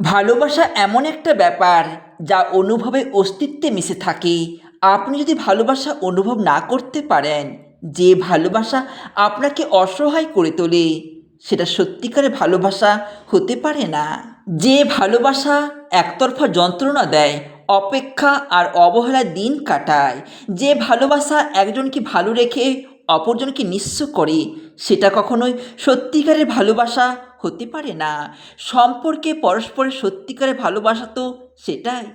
ভালোবাসা এমন একটা ব্যাপার যা অনুভবে অস্তিত্বে মিশে থাকে। আপনি যদি ভালোবাসা অনুভব না করতে পারেন, যে ভালোবাসা আপনাকে অসহায় করে তোলে, সেটা সত্যিকারের ভালোবাসা হতে পারে না। যে ভালোবাসা একতরফা যন্ত্রণা দেয়, অপেক্ষা আর অবহেলায় দিন কাটায়, যে ভালোবাসা একজনকে ভালো রেখে অপরজনকে নিঃস্ব করে, সেটা কখনোই সত্যিকারের ভালোবাসা হতে পারে না। সম্পর্কে পরস্পরের সত্যিকারের ভালোবাসা তো সেটাই।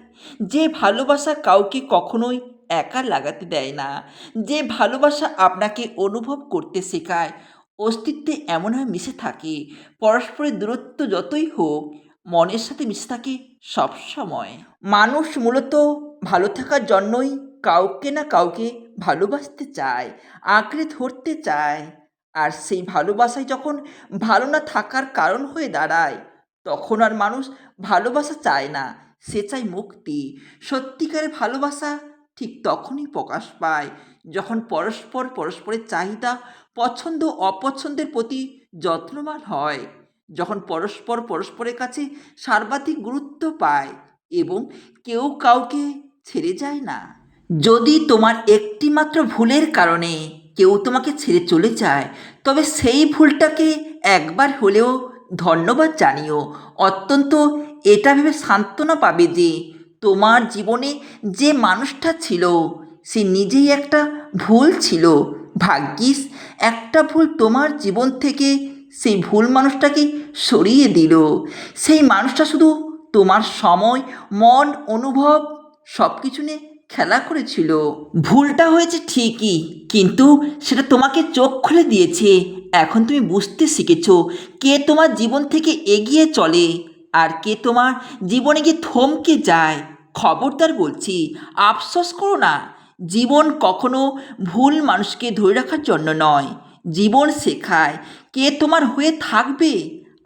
যে ভালোবাসা কাউকে কখনোই একা লাগাতে দেয় না। যে ভালোবাসা আপনাকে অনুভব করতে শেখায়, অস্তিত্বে এমনভাবে মিশে থাকে। পরস্পরের দূরত্ব যতই হোক, মনের সাথে মিশে থাকে সবসময়। মানুষ মূলত ভালো থাকার জন্যই কাউকে না কাউকে ভালোবাসতে চায়, আঁকড়ে ধরতে চায়। আর সেই ভালোবাসায় যখন ভালো না থাকার কারণ হয়ে দাঁড়ায়, তখন আর মানুষ ভালোবাসা চায় না, সে চায় মুক্তি। সত্যিকারের ভালোবাসা ঠিক তখনই প্রকাশ পায় যখন পরস্পর পরস্পরের চাহিদা পছন্দ অপছন্দের প্রতি যত্নবান হয়, যখন পরস্পর পরস্পরের কাছে সর্বাধিক গুরুত্ব পায় এবং কেউ কাউকে ছেড়ে যায় না। যদি তোমার একটিমাত্র ভুলের কারণে কেউ তোমাকে ছেড়ে চলে যায়, তবে সেই ভুলটাকে একবার হলেও ধন্যবাদ জানিও। অত্যন্ত এটা ভেবে সান্ত্বনা পাবে যে, তোমার জীবনে যে মানুষটা ছিল, সে নিজেই একটা ভুল ছিল। ভাগ্যিস, একটা ভুল তোমার জীবন থেকে সেই ভুল মানুষটাকে সরিয়ে দিল। সেই মানুষটা শুধু তোমার সময়, মন, অনুভব সব কিছু নিয়ে খেলা করেছিল। ভুলটা হয়েছে ঠিকই, কিন্তু সেটা তোমাকে চোখ খুলে দিয়েছে। এখন তুমি বুঝতে শিখেছো কে তোমার জীবন থেকে এগিয়ে চলে আর কে তোমার জীবনে গিয়ে থমকে যায়। খবরদার বলছি, আফসোস করো না, জীবন কখনো ভুল মানুষকে ধরে রাখার জন্য নয়। জীবন শেখায় কে তোমার হয়ে থাকবে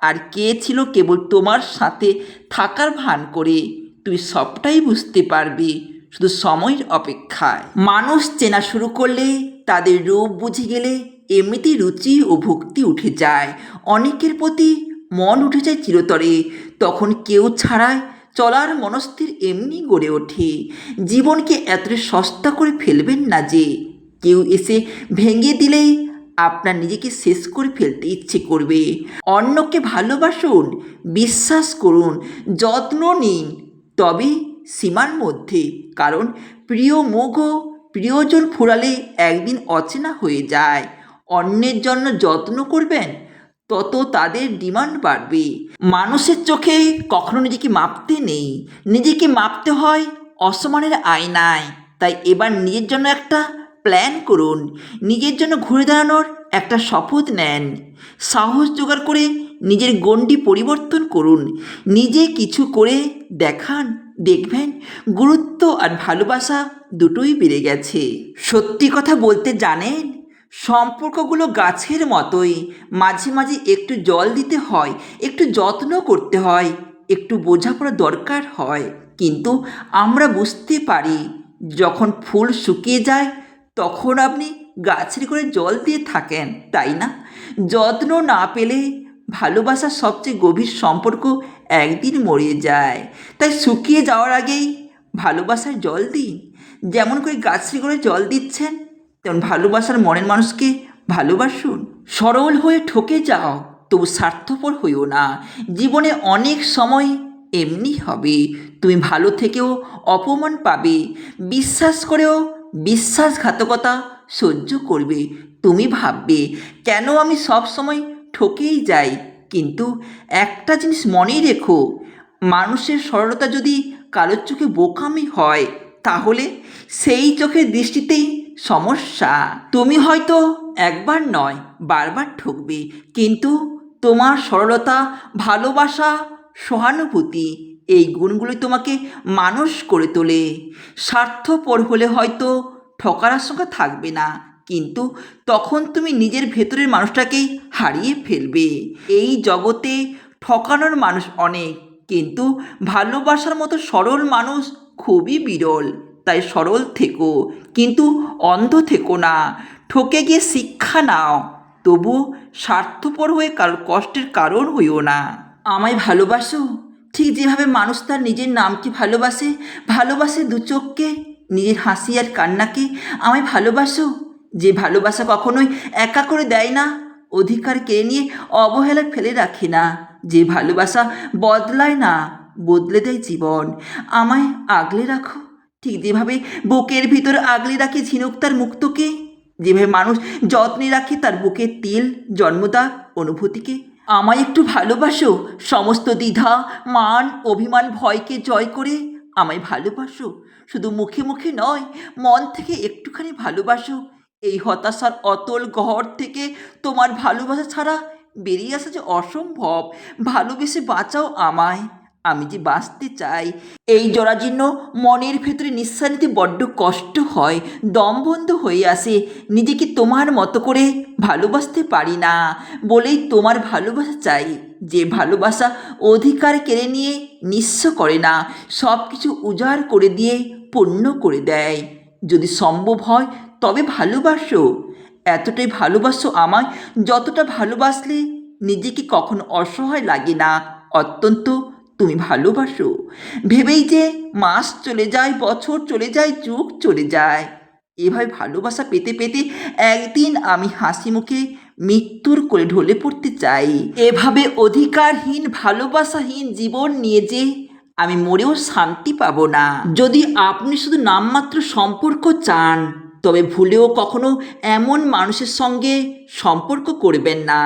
আর কে ছিল কেবল তোমার সাথে থাকার ভান করে। তুই সবটাই বুঝতে পারবি। শুধু সময়ের অপেক্ষায়। মানুষ চেনা শুরু করলে, তাদের রূপ বুঝে গেলে এমনিতেই রুচি ও ভক্তি উঠে যায়। অনেকের প্রতি মন উঠে যায় চিরতরে, তখন কেউ ছাড়ায় চলার মনস্থির এমনি গড়ে ওঠে। জীবনকে এতটা সস্তা করে ফেলবেন না যে, কেউ এসে ভেঙে দিলেই আপনার নিজেকে শেষ করে ফেলতে ইচ্ছে করবে। অন্যকে ভালোবাসুন, বিশ্বাস করুন, যত্ন নিন, তবে সীমার মধ্যে। কারণ প্রিয় মুখও প্রিয়জন ফুরালে একদিন অচেনা হয়ে যায়। অন্যের জন্য যত্ন করবেন, তত তাদের ডিমান্ড বাড়বে। মানুষের চোখে কখনো নিজেকে মাপতে নেই। নিজেকে মাপতে হয় অসমানের আয়নায়। তাই এবার নিজের জন্য একটা প্ল্যান করুন। নিজের জন্য ঘুরে দাঁড়ানোর একটা শপথ নেন। সাহস জোগাড় করে নিজের গণ্ডি পরিবর্তন করুন। নিজে কিছু করে দেখান দেখবেন গুরুত্ব আর ভালোবাসা দুটোই বেড়ে গেছে। সত্যি কথা বলতে জানেন, সম্পর্কগুলো গাছের মতোই। মাঝে মাঝে একটু জল দিতে হয়, একটু যত্ন করতে হয়, একটু বোঝাপড়া দরকার হয়। কিন্তু আমরা বুঝতে পারি, যখন ফুল শুকিয়ে যায়, তখন আপনি গাছের করে জল দিয়ে থাকেন, তাই না? যত্ন না পেলে ভালোবাসার সবচেয়ে গভীর সম্পর্ক একদিন মরে যায়। তাই শুকিয়ে যাওয়ার আগেই ভালোবাসার জল দিন। যেমন করে গাছের করে জল দিচ্ছেন, তেমন ভালোবাসার মনের মানুষকে ভালোবাসুন। সরল হয়ে ঠকে যাও, তবু স্বার্থপর হইও না। জীবনে অনেক সময় এমনি হবে। তুমি ভালো থেকেও অপমান পাবে। বিশ্বাস করেও বিশ্বাসঘাতকতা সহ্য করবে। তুমি ভাববে, কেন আমি সব সময় ঠকেই যাই কিন্তু একটা জিনিস মনেই রেখো, মানুষের সরলতা যদি কারোর চোখে বোকামি হয়, তাহলে সেই চোখের দৃষ্টিতেই সমস্যা। তুমি হয়তো একবার নয়, বারবার ঠকবে, কিন্তু তোমার সরলতা, ভালোবাসা, সহানুভূতি, এই গুণগুলি তোমাকে মানুষ করে তোলে। স্বার্থপর হলে হয়তো ঠকার আশঙ্কা থাকবে না। কিন্তু তখন তুমি নিজের ভেতরের মানুষটাকেই হারিয়ে ফেলবে। এই জগতে ঠকানোর মানুষ অনেক, কিন্তু ভালোবাসার মতো সরল মানুষ খুবই বিরল। তাই সরল থেকো, কিন্তু অন্ধ থেকো না। ঠকে গিয়ে শিক্ষা নাও, তবু স্বার্থপর হয়ে কারোর কষ্টের কারণ হইও না। আমায় ভালোবাসো? ঠিক যেভাবে মানুষ তার নিজের নামকে ভালোবাসে ভালোবাসে দু চোখকে, নিজের হাসি আর কান্নাকে, আমায় ভালোবাসো? যে ভালোবাসা কখনোই একা করে দেয় না, অধিকার কেড়ে নিয়ে অবহেলা ফেলে রাখে না। যে ভালোবাসা বদলায় না, বদলে দেয় জীবন। আমায় আগলে রাখো। ঠিক যেভাবে বুকের ভিতর আগলে রাখে ঝিনুক তার মুক্তকে, যেভাবে মানুষ যত্নে রাখে তার বুকের তিল জন্মদা অনুভূতিকে। আমায় একটু ভালোবাসো। সমস্ত দ্বিধা, মান, অভিমান, ভয়কে জয় করে আমায় ভালোবাসো। শুধু মুখে মুখে নয়, মন থেকে একটুখানি ভালোবাসো। এই হতাশার অতল ঘর থেকে তোমার ভালোবাসা ছাড়া বেরিয়ে আসা যে অসম্ভব। ভালোবেসে বাঁচাও আমায়। আমি যে বাঁচতে চাই। এই জরাজীর্ণ মনের ভেতরে নিঃশ্বাস নিতে বড্ড কষ্ট হয়। দম বন্ধ হয়ে আসে। নিজেকে তোমার মতো করে ভালোবাসতে পারি না। বলেই তোমার ভালোবাসা চাই। যে ভালোবাসা অধিকার কেড়ে নিয়ে নিঃস্ব করে না সব কিছু উজাড় করে দিয়ে পূর্ণ করে দেয়। যদি সম্ভব হয় তবে ভালোবাসো। এতটাই ভালোবাসো আমায় যতটা ভালোবাসলে নিজেকে কখনো অসহায় লাগে না। অত্যন্ত তুমি ভালোবাসো। ভেবেই যে মাস চলে যায়, বছর চলে যায়, যুগ চলে যায়। এভাবে ভালোবাসা পেতে পেতে একদিন আমি হাসি মুখে মৃত্যুর করে ঢলে পড়তে চাই। এভাবে অধিকারহীন, ভালোবাসাহীন জীবন নিয়ে যে আমি মরেও শান্তি পাবো না। যদি আপনি শুধু নামমাত্র সম্পর্ক চান তবে ভুলেও কখনো এমন মানুষের সঙ্গে সম্পর্ক করবেন না।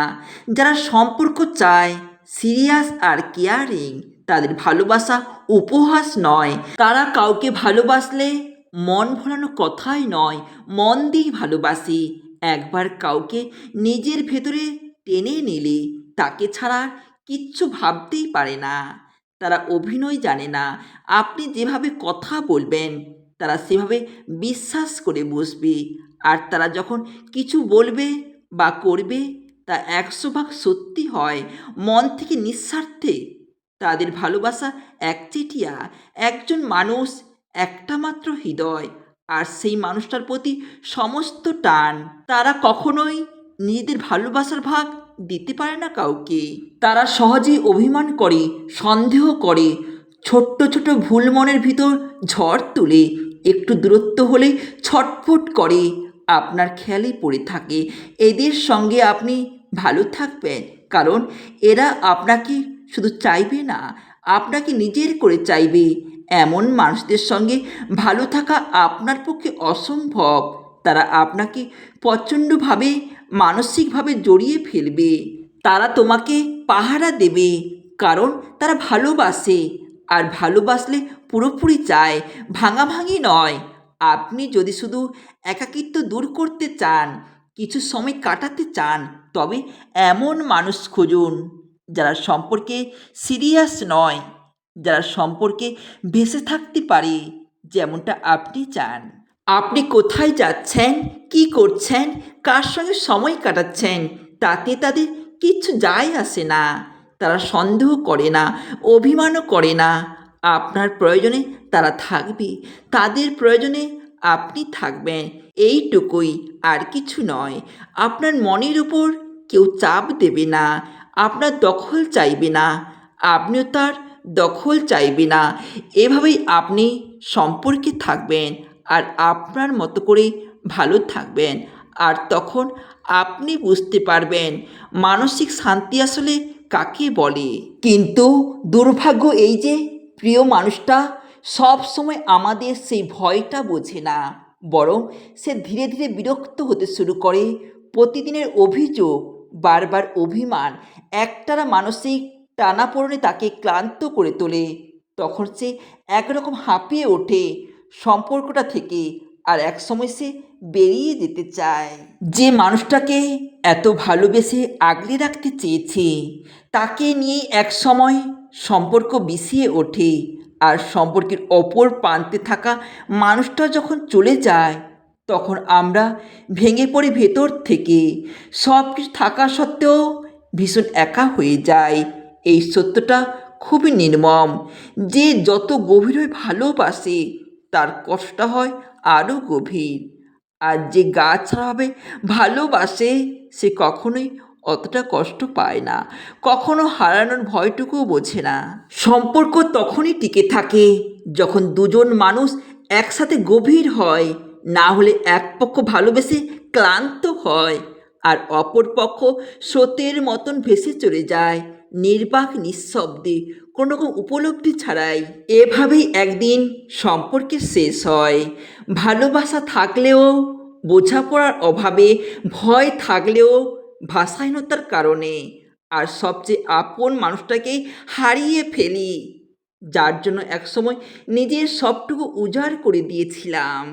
যারা সম্পর্ক চায়, সিরিয়াস আর কেয়ারিং, তাদের ভালোবাসা উপহাস নয়। তারা কাউকে ভালোবাসলে মন ভোলানো কথাই নয়, মন দিয়ে ভালোবাসি। একবার কাউকে নিজের ভেতরে টেনে নিলে তাকে ছাড়া কিচ্ছু ভাবতেই পারে না। তারা অভিনয় জানে না। আপনি যেভাবে কথা বলবেন তারা সেভাবে বিশ্বাস করে বসবে। আর তারা যখন কিছু বলবে বা করবে, তা একশো ভাগ সত্যি হয়। মন থেকে নিঃস্বার্থে। তাদের ভালোবাসা একচেটিয়া। একজন মানুষ একটা মাত্র হৃদয়। আর সেই মানুষটার প্রতি সমস্ত টান। তারা কখনোই নিজেদের ভালোবাসার ভাগ দিতে পারে না কাউকে। তারা সহজেই অভিমান করে, সন্দেহ করে, ছোট্ট ছোট ভুল মনের ভিতর ঝড় তুলে। একটু দূরত্ব হলে ছটফট করে আপনার খেয়ালে পড়ে থাকে। এদের সঙ্গে আপনি ভালো থাকবেন, কারণ এরা আপনাকে শুধু চাইবে না, আপনাকে নিজের করে চাইবে। এমন মানুষদের সঙ্গে ভালো থাকা আপনার পক্ষে অসম্ভব। তারা আপনাকে প্রচণ্ডভাবে, মানসিকভাবে জড়িয়ে ফেলবে। তারা তোমাকে পাহারা দেবে, কারণ তারা ভালোবাসে। আর ভালোবাসলে পুরোপুরি চায়, ভাঙাভাঙি নয়। আপনি যদি শুধু একাকিত্ব দূর করতে চান, কিছু সময় কাটাতে চান, তবে এমন মানুষ খুঁজুন যারা সম্পর্কে সিরিয়াস নয়, যারা সম্পর্কে ভেসে থাকতে পারে, যেমনটা আপনি চান। আপনি কোথায় যাচ্ছেন, কি করছেন, কার সঙ্গে সময় কাটাচ্ছেন, তাতে তাদের কিচ্ছু যায় আসে না। তারা সন্দেহ করে না, অভিমানও করে না। আপনার প্রয়োজনে তারা থাকবে। তাদের প্রয়োজনে আপনি থাকবেন। এইটুকুই আর কিছু নয়। আপনার মনের উপর কেউ চাপ দেবে না। আপনার দখল চাইবে না। আপনিও তার দখল চাইবে না। এভাবেই আপনি সম্পর্কে থাকবেন আর আপনার মতো করে ভালো থাকবেন। আর তখন আপনি বুঝতে পারবেন মানসিক শান্তি আসলে কাকে বলে। কিন্তু দুর্ভাগ্য এই যে প্রিয় মানুষটা সব সময় আমাদের সেই ভয়টা বোঝে না, বরং সে ধীরে ধীরে বিরক্ত হতে শুরু করে। প্রতিদিনের অভিযোগ, বারবার অভিমান, একটানা মানসিক টানাপোড়েনে তাকে ক্লান্ত করে তোলে। তখন সে একরকম হাঁপিয়ে ওঠে, সম্পর্কটা থেকে আর এক সময় সে বেরিয়ে যেতে চায়। যে মানুষটাকে এত ভালোবেসে আগলে রাখতে চেয়েছে, তাকে নিয়ে এক সময় সম্পর্ক বিষিয়ে ওঠে আর সম্পর্কের অপর প্রান্তে থাকা মানুষটা যখন চলে যায়, তখন আমরা ভেঙে পড়ি ভেতর থেকে। সব কিছু থাকা সত্ত্বেও ভীষণ একা হয়ে যায় এই সত্যটা খুবই নির্মম। যে যত গভীরভাবে ভালোবাসে, তার কষ্ট হয় আরও গভীর। আর যে গা হবে ভালোবাসে, সে কখনোই অতটা কষ্ট পায় না। কখনো হারানোর ভয়টুকুও বোঝে না। সম্পর্ক তখনই টিকে থাকে যখন দুজন মানুষ একসাথে গভীর হয়, না হলে এক পক্ষ ভালোবেসে ক্লান্ত হয় আর অপর পক্ষ স্রোতের মতন ভেসে চলে যায়, নির্বাক, নিঃশব্দে, কোনো রকম উপলব্ধি ছাড়াই। এভাবেই একদিন সম্পর্কে শেষ হয়। ভালোবাসা থাকলেও, বোঝাপড়ার অভাবে, ভয় থাকলেও ভাষাহীনতার কারণে আর সবচেয়ে আপন মানুষটাকেই হারিয়ে ফেলি, যার জন্য একসময় নিজের সবটুকু উজাড় করে দিয়েছিলাম।